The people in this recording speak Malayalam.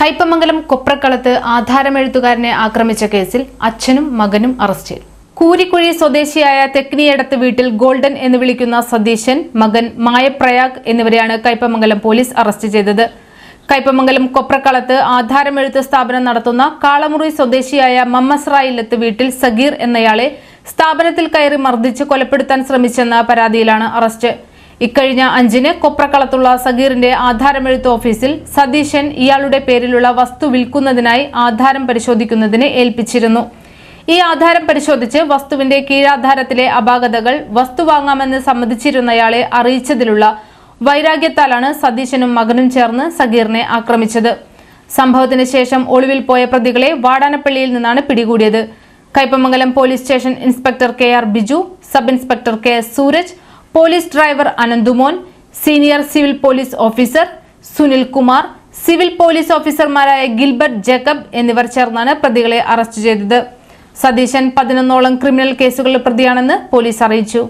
കയ്പമംഗലം കൊപ്രക്കളത്ത് ആധാരമെഴുത്തുകാരനെ ആക്രമിച്ച കേസിൽ അച്ഛനും മകനും അറസ്റ്റിൽ കൂരിക്കുഴി സ്വദേശിയായ തെക്നിയടത്ത് വീട്ടിൽ ഗോൾഡൻ എന്ന് വിളിക്കുന്ന സതീശൻ മകൻ മായപ്രയാഗ് എന്നിവരെയാണ് കയ്പമംഗലം പോലീസ് അറസ്റ്റ് ചെയ്തത്. കയ്പമംഗലം കൊപ്രക്കളത്ത് ആധാരമെഴുത്ത് സ്ഥാപനം നടത്തുന്ന കാളമുറി സ്വദേശിയായ മമ്മസ്രായിലത്ത് വീട്ടിൽ സഗീർ എന്നയാളെ സ്ഥാപനത്തിൽ കയറി മർദ്ദിച്ച് കൊലപ്പെടുത്താൻ ശ്രമിച്ചെന്ന പരാതിയിലാണ് അറസ്റ്റ്. ഇക്കഴിഞ്ഞ അഞ്ചിന് കൊപ്രക്കളത്തുള്ള സഗീറിന്റെ ആധാരമെഴുത്ത് ഓഫീസിൽ സതീശൻ ഇയാളുടെ പേരിലുള്ള വസ്തു വിൽക്കുന്നതിനായി ആധാരം പരിശോധിക്കുന്നതിന് ഏൽപ്പിച്ചിരുന്നു. ഈ ആധാരം പരിശോധിച്ച് വസ്തുവിന്റെ കീഴാധാരത്തിലെ അപാകതകൾ വസ്തു വാങ്ങാമെന്ന് സമ്മതിച്ചിരുന്നയാളെ അറിയിച്ചതിലുള്ള വൈരാഗ്യത്താലാണ് സതീശനും മകനും ചേർന്ന് സഗീറിനെ ആക്രമിച്ചത്. സംഭവത്തിന് ശേഷം ഒളിവിൽ പോയ പ്രതികളെ വാടാനപ്പള്ളിയിൽ നിന്നാണ് പിടികൂടിയത്. Kaipamangalam police station inspector K R Biju sub inspector K S Sooraj police driver Ananthumon senior civil police officer Sunil Kumar civil police ഓഫീസർമാരായ ഗിൽബർട്ട് ജേക്കബ് എന്നിവർ ചേർന്നാണ് പ്രതികളെ അറസ്റ്റ് ചെയ്തത്. സതീശൻ പതിനൊന്നോളം ക്രിമിനൽ കേസുകളിൽ പ്രതിയാണെന്ന് പോലീസ് അറിയിച്ചു.